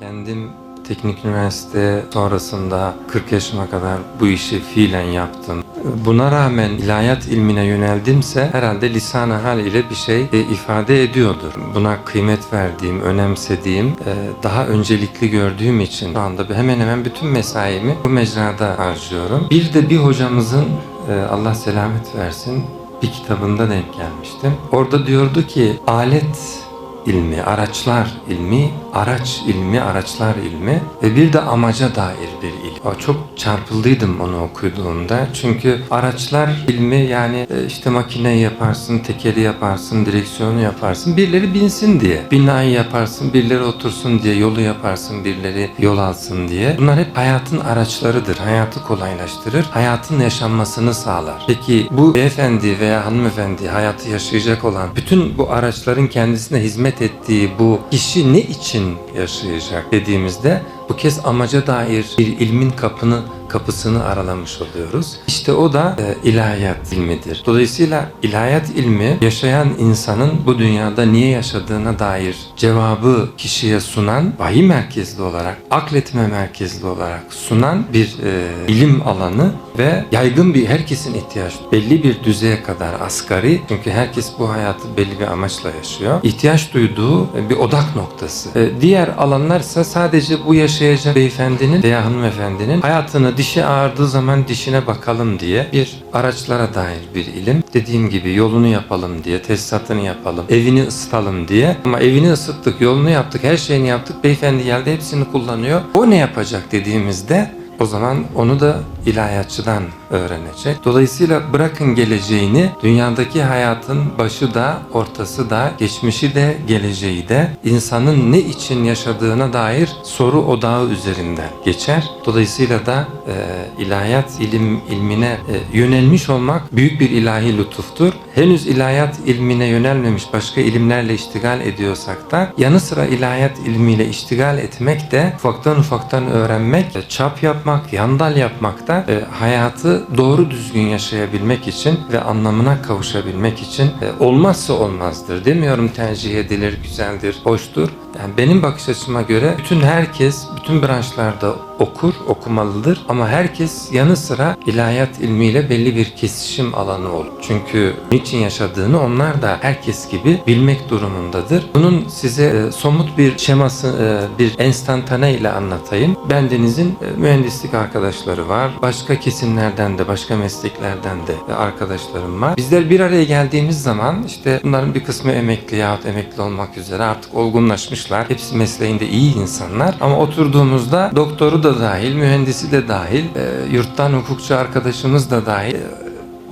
Kendim teknik üniversite sonrasında 40 yaşıma kadar bu işi fiilen yaptım. Buna rağmen ilahiyat ilmine yöneldimse herhalde lisan hal ile bir şey ifade ediyordur. Buna kıymet verdiğim, önemsediğim, e, daha öncelikli gördüğüm için şu anda hemen hemen bütün mesaimi bu mecrada harcıyorum. Bir de bir hocamızın e, Allah selamet versin bir kitabında denk gelmiştim. Orada diyordu ki alet ilmi, araçlar ilmi, araç ilmi, araçlar ilmi ve bir de amaca dair bir çok çarpıldıydım onu okuduğumda. Çünkü araçlar ilmi yani e, işte makineyi yaparsın, tekeri yaparsın, direksiyonu yaparsın. Birileri binsin diye. Binayı yaparsın, birileri otursun diye, yolu yaparsın, birileri yol alsın diye. Bunlar hep hayatın araçlarıdır. Hayatı kolaylaştırır, hayatın yaşanmasını sağlar. Peki bu beyefendi veya hanımefendi hayatı yaşayacak olan bütün bu araçların kendisine hizmet ettiği bu kişi ne için yaşayacak dediğimizde bu kez amaca dair bir ilmin kapını kapısını aralamış oluyoruz. İşte o da e, ilahiyat ilmidir. Dolayısıyla ilahiyat ilmi yaşayan insanın bu dünyada niye yaşadığına dair cevabı kişiye sunan, vahiy merkezli olarak, akletme merkezli olarak sunan bir e, ilim alanı ve yaygın bir herkesin ihtiyaç belli bir düzeye kadar asgari çünkü herkes bu hayatı belli bir amaçla yaşıyor. İhtiyaç duyduğu e, bir odak noktası. E, diğer alanlarsa sadece bu yaşayacak beyefendinin veya hanımefendinin hayatını dişi ağrıdığı zaman dişine bakalım diye bir araçlara dair bir ilim. Dediğim gibi yolunu yapalım diye, tesisatını yapalım, evini ısıtalım diye. Ama evini ısıttık, yolunu yaptık, her şeyini yaptık. Beyefendi geldi hepsini kullanıyor. O ne yapacak dediğimizde o zaman onu da ilahiyatçıdan öğrenecek. Dolayısıyla bırakın geleceğini, dünyadaki hayatın başı da, ortası da, geçmişi de, geleceği de insanın ne için yaşadığına dair soru odağı üzerinden geçer. Dolayısıyla da e, ilahiyat ilim ilmine e, yönelmiş olmak büyük bir ilahi lütuftur. Henüz ilahiyat ilmine yönelmemiş başka ilimlerle iştigal ediyorsak da yanı sıra ilahiyat ilmiyle iştigal etmek de ufaktan ufaktan öğrenmek, e, çap yapmak, yandal yapmak da e, hayatı doğru düzgün yaşayabilmek için ve anlamına kavuşabilmek için e, olmazsa olmazdır. Demiyorum tercih edilir, güzeldir, hoştur. Yani benim bakış açıma göre bütün herkes bütün branşlarda okur, okumalıdır ama herkes yanı sıra ilahiyat ilmiyle belli bir kesişim alanı olur. Çünkü niçin yaşadığını onlar da herkes gibi bilmek durumundadır. Bunun size e, somut bir şeması, e, bir enstantane ile anlatayım. Bendenizin e, mühendislik arkadaşları var. Başka kesimlerden de, başka mesleklerden de e, arkadaşlarım var. Bizler bir araya geldiğimiz zaman işte bunların bir kısmı emekli yahut emekli olmak üzere artık olgunlaşmışlar. Hepsi mesleğinde iyi insanlar ama oturduğumuzda doktoru da dahil, mühendisi de dahil, e, yurttan hukukçu arkadaşımız da dahil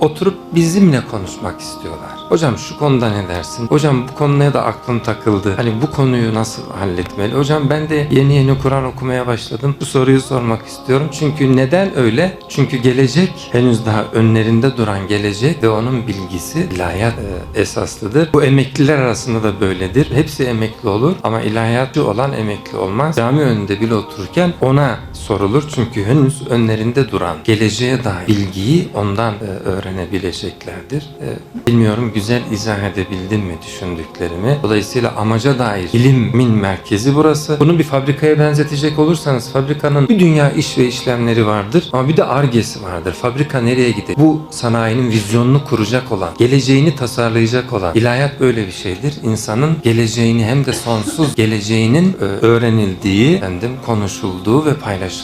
oturup bizimle konuşmak istiyorlar. Hocam şu konuda ne dersin? Hocam bu konuya da aklım takıldı. Hani bu konuyu nasıl halletmeli? Hocam ben de yeni yeni Kur'an okumaya başladım. Bu soruyu sormak istiyorum. Çünkü neden öyle? Çünkü gelecek henüz daha önlerinde duran gelecek ve onun bilgisi ilahiyat e, esaslıdır. Bu emekliler arasında da böyledir. Hepsi emekli olur ama ilahiyatçı olan emekli olmaz. Cami önünde bile otururken ona sorulur. Çünkü henüz önlerinde duran geleceğe dair bilgiyi ondan e, öğrenebileceklerdir. E, bilmiyorum güzel izah edebildim mi düşündüklerimi. Dolayısıyla amaca dair ilimin merkezi burası. Bunu bir fabrikaya benzetecek olursanız fabrikanın bir dünya iş ve işlemleri vardır ama bir de argesi vardır. Fabrika nereye gider? Bu sanayinin vizyonunu kuracak olan, geleceğini tasarlayacak olan. İlahiyat böyle bir şeydir. İnsanın geleceğini hem de sonsuz geleceğinin e, öğrenildiği, efendim, konuşulduğu ve paylaşıldığı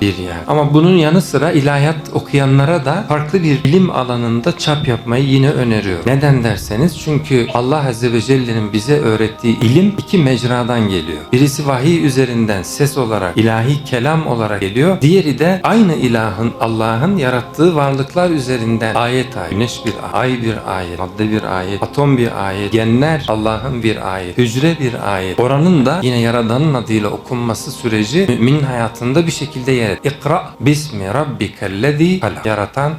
bir yer. Ama bunun yanı sıra ilahiyat okuyanlara da farklı bir bilim alanında çap yapmayı yine öneriyor. Neden derseniz çünkü Allah Azze ve Celle'nin bize öğrettiği ilim iki mecradan geliyor. Birisi vahiy üzerinden ses olarak, ilahi kelam olarak geliyor. Diğeri de aynı ilahın, Allah'ın yarattığı varlıklar üzerinden ayet ayet. Güneş bir ay bir ayet, madde bir ayet, atom bir ayet, genler Allah'ın bir ayet, hücre bir ayet. Oranın da yine Yaradan'ın adıyla okunması süreci müminin hayatında bir şekilde yer. İkra bismi rabbikellezi halak. Yaratan